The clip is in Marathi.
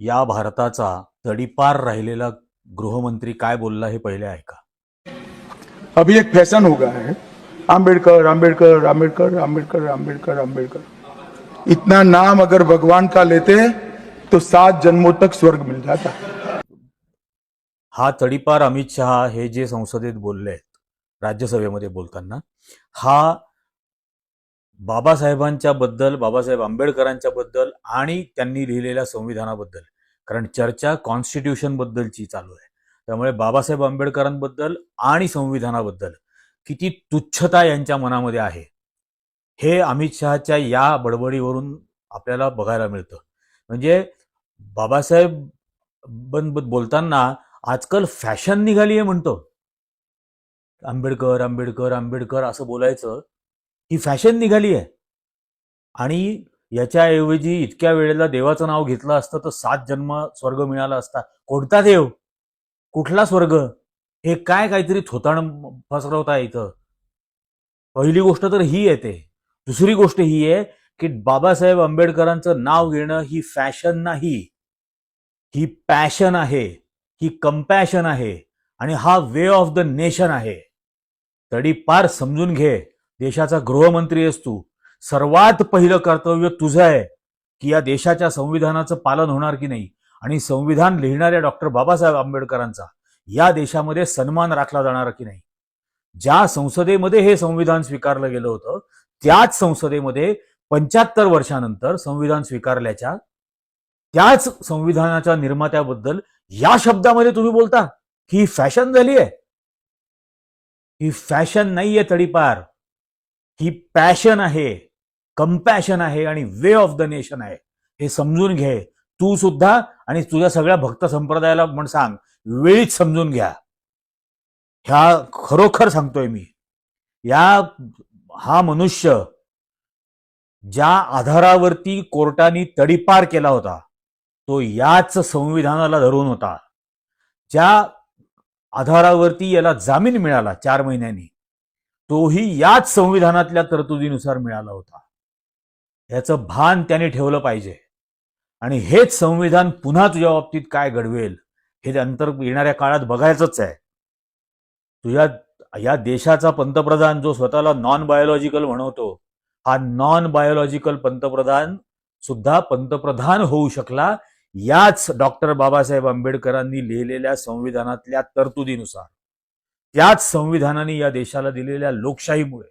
या भारताचा तडीपार राहिलेला गृहमंत्री काय बोलला हे पहिले ऐका. अभी एक फैशन हो गया है. आम्बेडकर आम्बेडकर आम्बेडकर आम्बेडकर आम्बेडकर आम्बेडकर इतना नाम अगर भगवान का लेते तो सात जन्मों तक स्वर्ग मिल जाता. हा तडीपार अमित शहा हे जे संसदेत बोलले आहेत राज्यसभेमध्ये बोलताना हा बाबासाहेबांच्या बद्दल बाबासाहेब आंबेडकरांच्या बद्दल आणि त्यांनी लिहिलेल्या संविधानाबद्दल. कारण चर्चा कॉन्स्टिट्यूशन बद्दलची चालू आहे. त्यामुळे बाबासाहेब आंबेडकरांबद्दल आणि संविधानाबद्दल किती तुच्छता यांच्या मनामध्ये आहे हे अमित शहाच्या या बडबडीवरून आपल्याला बघायला मिळतं. म्हणजे बाबासाहेब बोलताना आजकाल फॅशन निघाली आहे म्हणतो. आंबेडकर आंबेडकर आंबेडकर असं बोलायचं ही फॅशन निघाली आहे. आणि याच्याऐवजी इतक्या वेळेला देवाचं नाव घेतलं असतं तर सात जन्म स्वर्ग मिळाला असता. कोणता देव? कुठला स्वर्ग? हे काय काहीतरी थोताण पसरवता इथं पहिली गोष्ट तर ही येते दुसरी गोष्ट ही आहे की बाबासाहेब आंबेडकरांचं नाव घेणं ही फॅशन नाही. ही पॅशन आहे. ही कंपॅशन आहे. आणि हा वे ऑफ द नेशन आहे. तरी पार समजून घे. देशाचा गृहमंत्री आहेस तू. सर्वात पहिलं कर्तव्य तुझं आहे की या देशाच्या संविधानाचं पालन होणार की नाही? आणि संविधान लिहिणाऱ्या डॉक्टर बाबासाहेब आंबेडकरांचा या देशामध्ये सन्मान राखला जाणार की नाही? ज्या संसदेमध्ये हे संविधान स्वीकारलं गेलं होतं त्याच संसदेमध्ये पंच्याहत्तर वर्षानंतर संविधान स्वीकारल्याच्या त्याच संविधानाच्या निर्मात्याबद्दल या शब्दामध्ये तुम्ही बोलता? ही फॅशन झाली आहे ही फॅशन नाहीये तडीपार. ही पॅशन आहे कंपॅशन आहे आणि वे ऑफ द नेशन आहे. हे समजून घे. तू सुद्धा आणि तुझ्या सगळ्या भक्त संप्रदायाला पण सांग वेळीच समजून घ्या. ह्या खरोखर सांगतोय मी. या हा मनुष्य ज्या आधारावरती कोर्टाने तडीपार केला होता तो याच संविधानाला धरून होता. ज्या आधारावरती याला जामीन मिळाला चार महिन्यांनी तोही याच संविधानातल्या तरतुदीनुसार मिळाला होता. याचं भान त्याने ठेवलं पाहिजे. आणि हेच संविधान पुन्हा तुझ्या बाबतीत काय घडवेल हे अंतर येणाऱ्या काळात बघायचंच आहे. तुझ्या या देशाचा पंतप्रधान जो स्वतःला नॉन बायोलॉजिकल म्हणवतो हा नॉन बायोलॉजिकल पंतप्रधान सुद्धा पंतप्रधान होऊ शकला याच डॉक्टर बाबासाहेब आंबेडकरांनी लिहिलेल्या संविधानातल्या तरतुदीनुसार. त्याच संविधानाने या देशाला दिलेल्या लोकशाहीमुळे